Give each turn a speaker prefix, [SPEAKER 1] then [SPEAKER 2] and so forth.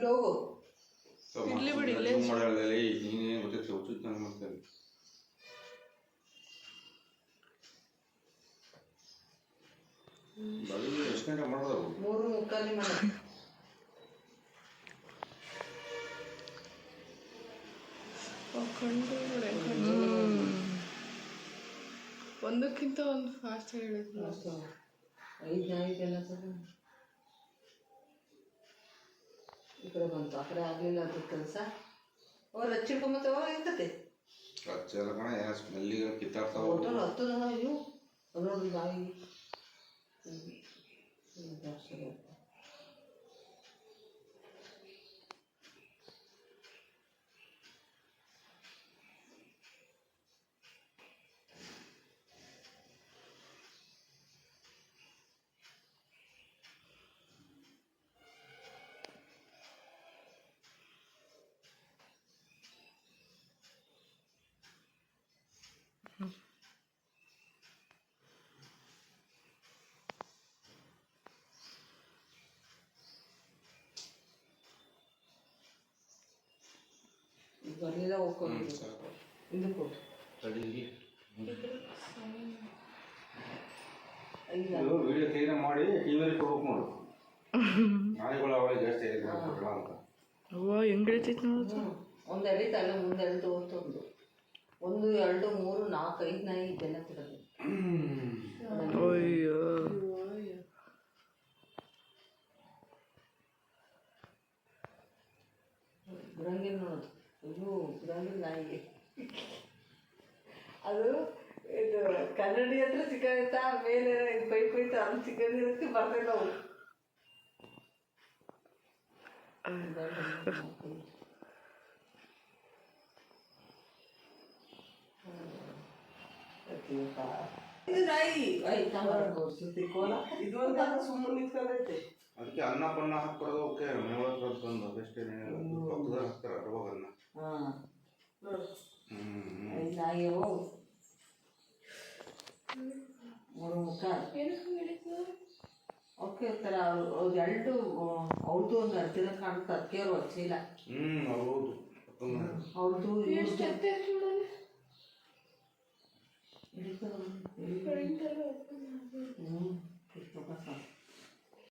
[SPEAKER 1] ಇಲ್ಲಿ ಹೋಗು
[SPEAKER 2] ಇರ್ಲಿ ಬಿಡಿ, ಇಲ್ಲೇ.
[SPEAKER 3] ಮಾಡಲಿ ನೀನೇ ಗೊತ್ತಿತ್ತು ಹುಚ್ಚುಚ್ಚು ನಂಗೆ ಮಾಡ್ತಾರೆ ಬರೀ ಎಷ್ಟು ಗಂಟೆ ಮಾಡೋದು
[SPEAKER 1] ಮೂರು ಮುಕ್ಕಾಲಿ ಮನೆ
[SPEAKER 2] ಕಣ್ಣು ಒಂದಕ್ಕಿಂತ ಒಂದು ಫಾಸ್ಟ್ ಹೇಳಿದ್ರು
[SPEAKER 1] ಐದು ನಾಯಿಗೆಲ್ಲ ತಗೊಂಡು. ಈ ಕಡೆ ಬಂತು. ಆ ಕಡೆ ಆಗಲಿಲ್ಲ ಅಂತ ಕೆಲಸ. ಅವ್ರು ಹಚ್ಚಿಡ್ಕೊಂಬತ್ತವ ಇರ್ತತಿ?
[SPEAKER 3] ಹಚ್ಚಲ್ಲ ಕಣ ಏನೋ ಸ್ಮೆಲ್ಲಿಗೆ ಕಿತ್ತಾಡ್ತಾವ
[SPEAKER 1] ಹೋಟೆಲ್ ಹತ್ತದ ಇವು ಅದು ಬಾಯಿ. ನಾಯಿ ಹ್ಮ್. ಬರಲಿಲ್ಲ ಹೋಗ್ಕೊಂಡು ಇದು
[SPEAKER 3] ಇದು ವಿಡಿಯೋ ಕ್ಲೀನ್ ಮಾಡಿ ಟಿವಿಯಲ್ಲಿ ಕೊಡ್ಬೇಕು ನೋಡು. ನಾಯಿಗಳು ಜಾಸ್ತಿ ಅಂತ.
[SPEAKER 2] ಅವ್ವ ಹೆಂಗ್ ಹಿಡಿತೈತಿ ನೋಡು.
[SPEAKER 1] ಹ್ಮ್. ಒಂದು ಎಳಿತಾಳೆ ಮುಂದೆ ಹೋಗ್ತೊಂದು ಒಂದು ಎರಡು ಮೂರು ನಾಲ್ಕು ಐದು ನಾಯಿ ಇದೆಲ್ಲ ಕೊಡೋದು.
[SPEAKER 2] ಅಯ್ಯೋ.
[SPEAKER 1] ಬಿಡಂಗಿಲ್ಲ ನೋಡು. ಅಯ್ಯೋ ಬಿಡಂಗಿಲ್ಲ ನಾಯಿ. ಅದು ಇದು ಕನ್ನಡಿ ಹತ್ರ ಸಿಕ್ಕಾಗುತ್ತಾ ಮೇಲೆ ಇದು ಪೈಪ್ ಐತೆ ಅಲ್ಲಿ ಸಿಕ್ಕಿರುತ್ತೆ ಬರ್ತೇವೆ ನಾವು. ಇದು ನಾಯಿ. ಆಯ್ತಾ ಕೋಲ ಇದು ಅಂತ ಸುಮ್ಮನೆ ನಿಂತ್ಕೊಂಡೈತೆ.
[SPEAKER 3] ಅದಕ್ಕೆ ಅನ್ನ ಪನ್ನ ಹಾಕೊಡೋದು ಓಕೆ ತಂದು ಅದಷ್ಟೇ ಹಾಕ್ತಾರೆ ಅವಾಗ ಅನ್ನ
[SPEAKER 1] ಹಾಂ ನೋಡು
[SPEAKER 3] ಹ್ಮ್
[SPEAKER 1] ಐದು ನಾಯಿಯವು ಮೂರು ಮುಖ. ಓಕೆ ಥರ ಅವ್ರು ಎರಡು ಅವ್ರದ್ದು ಒಂದು ಅರ್ಜಿನ ಕಾಣುತ್ತೆ ಅದಕ್ಕೆ ಅವ್ರು ಹಚ್ಚಿಲ್ಲ ಅವ್ರದ್ದು ಹ್ಞೂ